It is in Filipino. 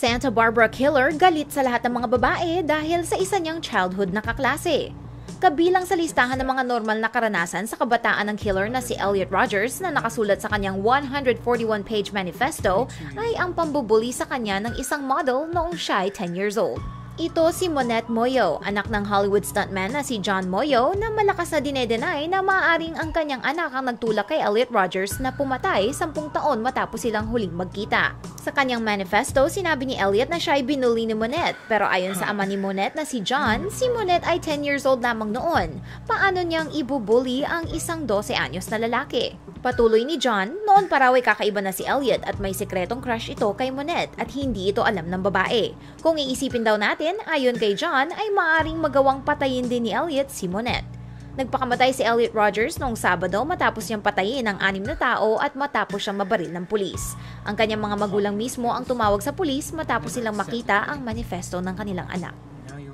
Santa Barbara Killer galit sa lahat ng mga babae dahil sa isa niyang childhood na kaklase. Kabilang sa listahan ng mga normal na karanasan sa kabataan ng killer na si Elliot Rogers na nakasulat sa kanyang 141-page manifesto ay ang pambubuli sa kanya ng isang model noong siya ay 10 years old. Ito si Monette Moyo, anak ng Hollywood stuntman na si John Moyo na malakas na dinedenay na maaaring ang kanyang anak ang nagtulak kay Elliot Rogers na pumatay 10 taon matapos silang huling magkita. Sa kanyang manifesto, sinabi ni Elliot na siya ay binuli ni Monette pero ayon sa ama ni Monette na si John, si Monette ay 10 years old lamang noon. Paano niyang ibubuli ang isang 12 anyos na lalaki? Patuloy ni John, noon pa raw ay kakaiba na si Elliot at may sekretong crush ito kay Monette at hindi ito alam ng babae. Kung iisipin daw natin, ayon kay John ay maaring magawang patayin din ni Elliot si Monette. Nagpakamatay si Elliot Rogers noong Sabado matapos niyang patayin ang anim na tao at matapos siyang mabaril ng pulis. Ang kanyang mga magulang mismo ang tumawag sa pulis matapos silang makita ang manifesto ng kanilang anak.